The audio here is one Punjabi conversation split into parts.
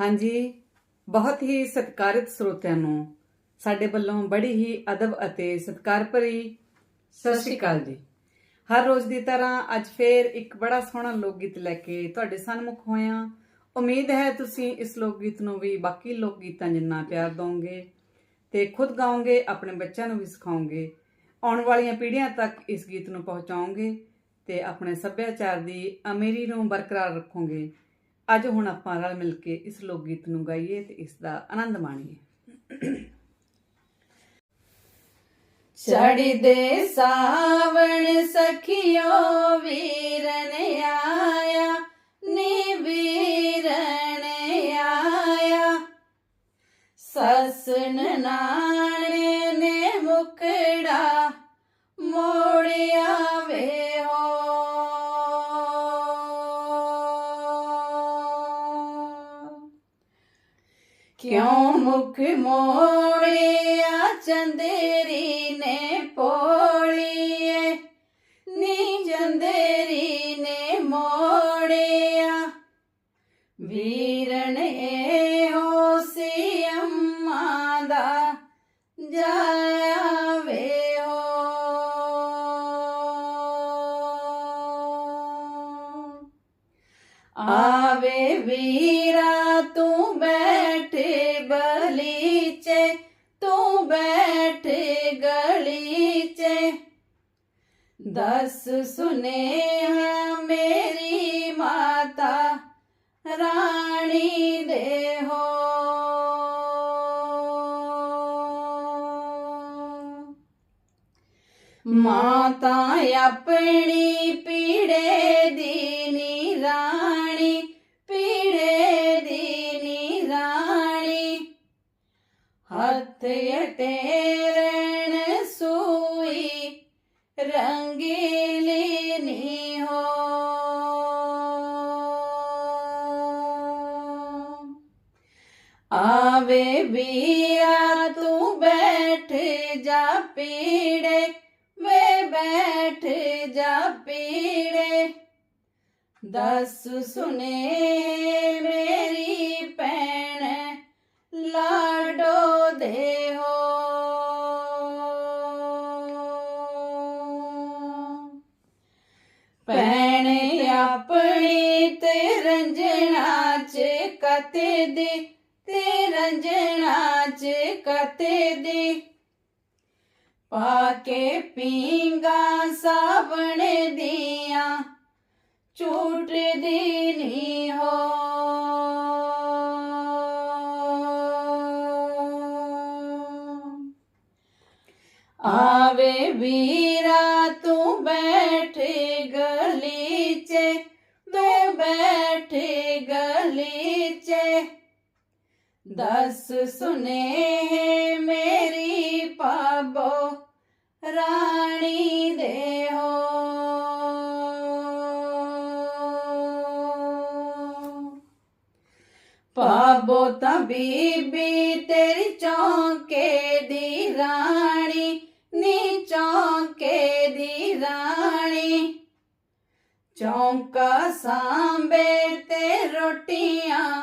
ਹਾਂਜੀ, ਬਹੁਤ ਹੀ ਸਤਿਕਾਰਿਤ ਸਰੋਤਿਆਂ ਨੂੰ ਸਾਡੇ ਵੱਲੋਂ ਬੜੀ ਹੀ ਅਦਬ ਅਤੇ ਸਤਿਕਾਰ ਭਰੀ ਸਤਿ ਸ਼੍ਰੀ ਅਕਾਲ ਜੀ। ਹਰ ਰੋਜ਼ ਦੀ ਤਰ੍ਹਾਂ ਅੱਜ ਫੇਰ ਇੱਕ ਬੜਾ ਸੋਹਣਾ ਲੋਕ ਗੀਤ ਲੈ ਕੇ ਤੁਹਾਡੇ ਸਾਹਮਣੇ ਹੋਇਆ। ਉਮੀਦ ਹੈ ਤੁਸੀਂ ਇਸ ਲੋਕ ਗੀਤ ਨੂੰ ਵੀ ਬਾਕੀ ਲੋਕ ਗੀਤਾਂ ਜਿੰਨਾ ਪਿਆਰ ਦੋਗੇ ਤੇ ਖੁਦ ਗਾਓਗੇ, ਆਪਣੇ ਬੱਚਿਆਂ ਨੂੰ ਵੀ ਸਿਖਾਓਗੇ। ਆਉਣ ਵਾਲੀਆਂ ਪੀੜ੍ਹੀਆਂ ਤੱਕ ਇਸ ਗੀਤ ਨੂੰ ਪਹੁੰਚਾਓਗੇ ਤੇ ਆਪਣੇ ਸੱਭਿਆਚਾਰ ਦੀ ਅਮੀਰੀ ਨੂੰ ਬਰਕਰਾਰ ਰੱਖੋਗੇ। ਅੱਜ ਹੁਣ ਆਪਾਂ ਰਲ ਮਿਲ ਕੇ ਇਸ ਲੋਕ ਗੀਤ ਨੂੰ ਗਾਈਏ ਤੇ ਇਸ ਦਾ ਆਨੰਦ ਮਾਣੀਏ। ਚੜਦੇ ਸਾਵਣ ਸਖਿਓ ਵੀਰਨ ਆਇਆ ਕਿਉਂ ਮੁਖ ਮੋੜਿਆ? ਚੰਦੇਰੀ ਨੇ ਪੋੜੀਏ ਨੀ ਚੰਦੇਰੀ ਨੇ ਮੋੜਿਆ। ਵੀਰਣ ਇਹੋ ਸੀ ਅੰਮਾ ਦਾ। ਜਾ ਆਵੇ ਵੀਰਾ, ਤੂੰ ਬੈਠ ਬਲੀਚੇ ਤੂੰ ਬੈਠ ਗਲੀਚੇ। ਦਸ ਸੁਨੇਹਾ ਮੇਰੀ ਮਾਤਾ, ਰਾਣੀ ਦੇ ਹੋ। ਮਾਤਾ ਆਪਣੀ ਪੀੜੇ ਦੀ ਨੀ ਹੱਥ ਅਟੇਰਣ ਸੂਈ ਰੰਗੀਲੀ ਨੀ ਹੋ। ਆਵੇ ਵੀਰਾ ਤੂੰ ਬੈਠ ਜਾ ਪੀੜੇ, ਵੇ ਬੈਠ ਜਾ ਪੀੜੇ। ਦਸ ਸੁਨੇ ਮੇਰੀ ਭੈਣ ਲਾਡੋ ਦੇ ਹੋ ਭੈਣ ਆਪਣੀ ਤੇ ਰੰਜਣਾ ਚ ਕਤੇ ਦੀ, ਤੇ ਰੰਜਣਾ ਚ ਕਤੇ ਦੀ। ਪਾ ਕੇ ਪੀਂਗਾ ਸਾਵਣ ਦੀਆਂ ਝੂਟ ਦੀ ਤੂੰ ਬੈਠ ਗਲੀਚੇ ਵੇ ਬੈਠ ਗਲੀਚੇ ਦਸ ਸੁਨੇ ਮੇਰੀ ਪਾਬੋ ਰਾਣੀ ਦੇ ਹੋ। ਪਾਬੋ ਤਾਂ ਬੀਬੀ ਤੇਰੀ ਚੌਂਕੇ ਦੀ ਰਾਣੀ ਨੀ ਚੌਂਕੇ ਦੀ ਰਾਣੀ। ਚੌਂਕਾ ਸਾਂਬੇ ਤੇ ਰੋਟੀਆਂ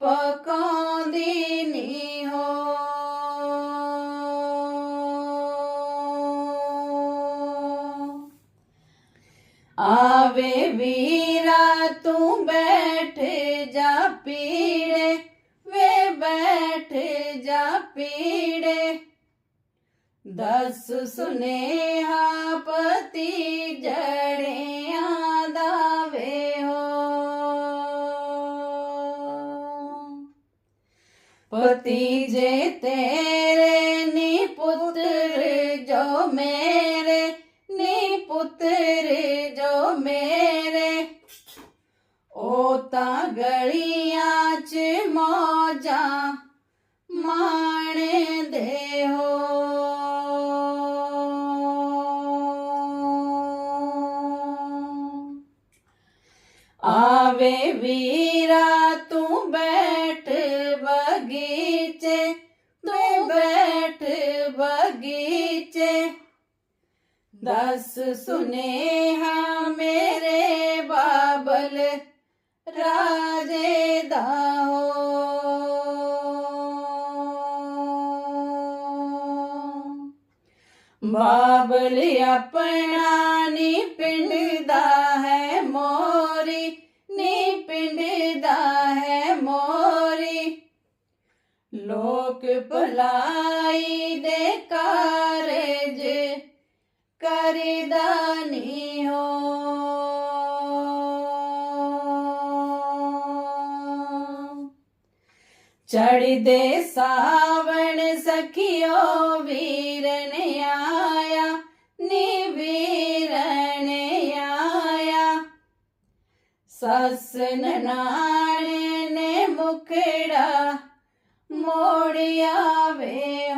ਪਕਾਉਂਦੀ ਨੀ ਹੋ। ਆਵੇ ਵੀਰਾ ਤੂੰ ਬੈਠ ਜਾ ਪੀੜੇ ਦਸ ਸੁਨੇਹਾ ਪਤੀ ਜੜਿਆਂ ਦਾ ਵੇ ਪਤੀ ਜੇ ਤੇਰੇ ਨੀ ਪੁੱਤਰ, ਜੋ ਮੇਰੇ ਨੀ ਪੁੱਤਰ, ਜੋ ਮੇਰੇ, ਉਹ ਤਾਂ ਗਲੀਆਂ ਚ ਮੌਜਾਂ ਮਾਂ आवे वीरा, तू बैठ बगीचे, तू बैठ बगीचे। दस सुने हा मेरे बाबल, राजे दाओ बाबल अपना नी पिंड है ਲੋਕ ਭਲਾਈ ਦੇ ਕਾਰਜ ਕਰਦਾ ਨੀ ਹੋ। ਚੜਦੇ ਸਾਵਣ ਸਖਿਓ ਵੀਰਨ ਆਇਆ, ਨੀ ਵੀਰਨ ਆਇਆ। ਸੱਸ ਨਨਾਣ ਨੇ ਮੁਖੜਾ ਮੋੜਿਆ ਵੇ ਹੋ